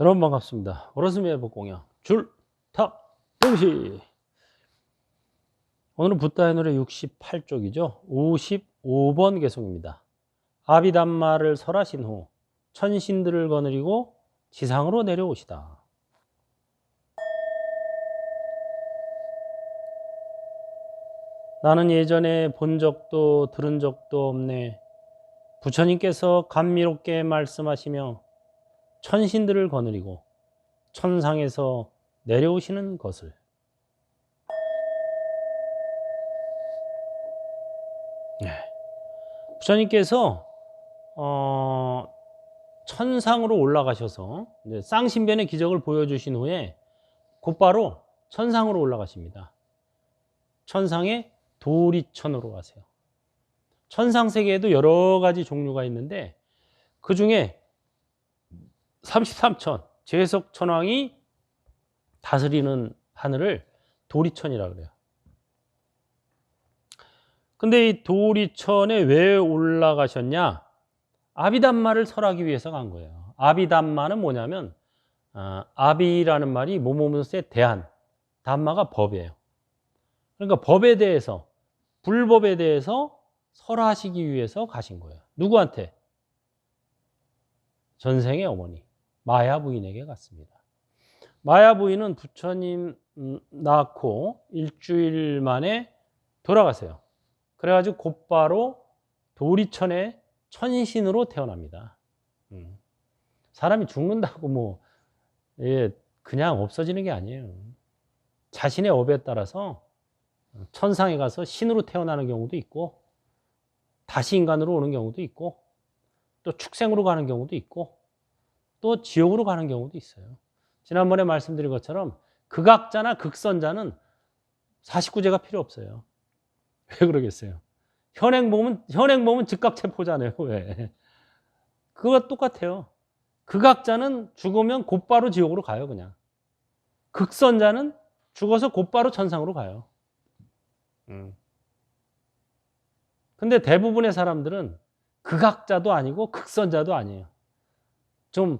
여러분 반갑습니다. 오로스미의 복공양 줄탑 동시 오늘은 붓다의 노래 68쪽이죠. 55번 개송입니다. 아비단마를 설하신 후 천신들을 거느리고 지상으로 내려오시다. 나는 예전에 본 적도 들은 적도 없네. 부처님께서 감미롭게 말씀하시며 천신들을 거느리고 천상에서 내려오시는 것을 네. 부처님께서 어, 천상으로 올라가셔서 쌍신변의 기적을 보여주신 후에 곧바로 천상으로 올라가십니다. 천상의 도리천으로 가세요. 천상 세계에도 여러 가지 종류가 있는데 그 중에 33천 제석 천왕이 다스리는 하늘을 도리천이라 그래요. 근데 이 도리천에 왜 올라가셨냐? 아비단마를 설하기 위해서 간 거예요. 아비단마는 뭐냐면 아, 아비라는 말이 모모무스의 대한, 단마가 법이에요. 그러니까 법에 대해서 불법에 대해서 설하시기 위해서 가신 거예요. 누구한테? 전생의 어머니 마야 부인에게 갔습니다. 마야 부인은 부처님 음, 낳고 일주일 만에 돌아가세요. 그래가지고 곧바로 도리천의 천신으로 태어납니다. 음. 사람이 죽는다고 뭐 예, 그냥 없어지는 게 아니에요. 자신의 업에 따라서 천상에 가서 신으로 태어나는 경우도 있고 다시 인간으로 오는 경우도 있고 또 축생으로 가는 경우도 있고 또 지옥으로 가는 경우도 있어요. 지난번에 말씀드린 것처럼 극악자나 극선자는 49제가 필요 없어요. 왜 그러겠어요? 현행범은 현행범은 즉각 체포잖아요. 왜? 그거 똑같아요. 극악자는 죽으면 곧바로 지옥으로 가요, 그냥. 극선자는 죽어서 곧바로 천상으로 가요. 음. 근데 대부분의 사람들은 극악자도 아니고 극선자도 아니에요. 좀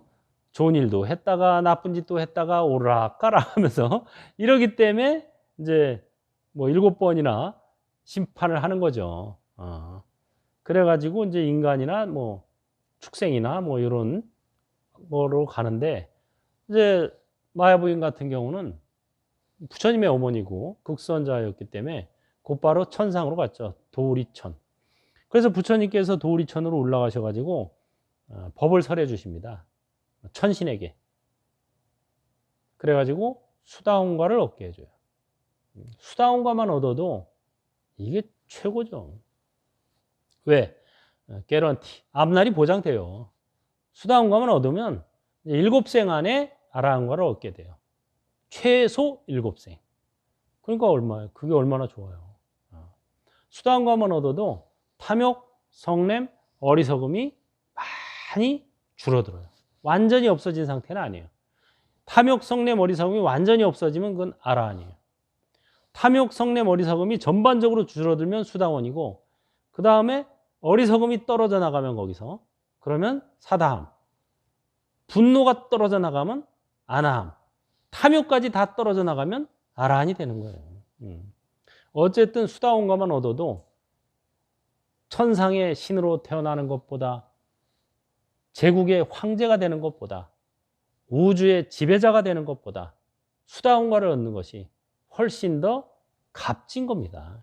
좋은 일도 했다가 나쁜 짓도 했다가 오락가라 하면서 이러기 때문에 이제 뭐 일곱 번이나 심판을 하는 거죠. 어. 그래가지고 이제 인간이나 뭐 축생이나 뭐 이런 뭐로 가는데 이제 마야 부인 같은 경우는 부처님의 어머니고 극선자였기 때문에 곧바로 천상으로 갔죠. 도리천. 그래서 부처님께서 도리천으로 올라가셔가지고 어, 법을 설해 주십니다. 천신에게. 그래가지고 수다원과를 얻게 해줘요. 수다원과만 얻어도 이게 최고죠. 왜? 개런티. 앞날이 보장돼요. 수다원과만 얻으면 일곱 생 안에 아라한과를 얻게 돼요. 최소 일곱 생. 그러니까 얼마예요? 그게 얼마나 좋아요. 수다원과만 얻어도 탐욕, 성냄, 어리석음이 많이 줄어들어요. 완전히 없어진 상태는 아니에요. 탐욕, 성냄, 어리석음이 완전히 없어지면 그건 아라한이에요. 탐욕, 성냄, 어리석음이 전반적으로 줄어들면 수다원이고 그 다음에 어리석음이 떨어져 나가면 거기서 그러면 사다함. 분노가 떨어져 나가면 아나함. 탐욕까지 다 떨어져 나가면 아라한이 되는 거예요. 음. 어쨌든 수다원과만 얻어도 천상의 신으로 태어나는 것보다 제국의 황제가 되는 것보다 우주의 지배자가 되는 것보다 수다원과를 얻는 것이 훨씬 더 값진 겁니다.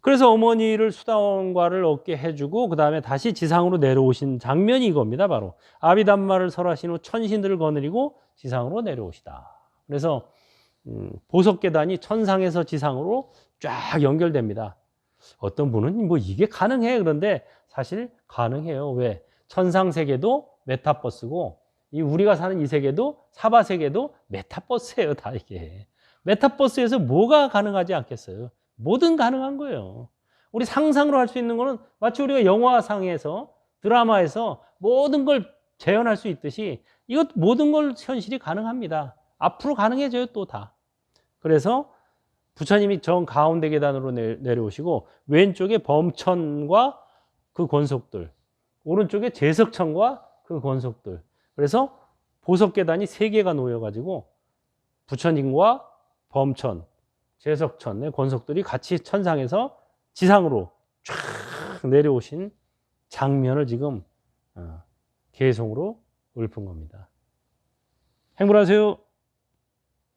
그래서 어머니를 수다원과를 얻게 해주고 그 다음에 다시 지상으로 내려오신 장면이 이겁니다. 바로 아비단마를 설하신 후 천신들을 거느리고 지상으로 내려오시다. 그래서 음, 보석 계단이 천상에서 지상으로 쫙 연결됩니다. 어떤 분은 뭐 이게 가능해 그런데 사실 가능해요. 왜? 천상 세계도 메타버스고 이 우리가 사는 이 세계도 사바 세계도 메타버스예요. 다 이게 메타버스에서 뭐가 가능하지 않겠어요? 뭐든 가능한 거예요. 우리 상상으로 할 수 있는 거는 마치 우리가 영화상에서 드라마에서 모든 걸 재현할 수 있듯이 이것 모든 걸 현실이 가능합니다. 앞으로 가능해져요 또 다. 그래서 부처님이 정 가운데 계단으로 내려오시고 왼쪽에 범천과 그 권속들, 오른쪽에 제석천과 그 권속들. 그래서 보석 계단이 세 개가 놓여 가지고 부처님과 범천, 제석천의 권석들이 같이 천상에서 지상으로 쫙 내려오신 장면을 지금 어, 개성으로 읊은 겁니다. 행복하세요.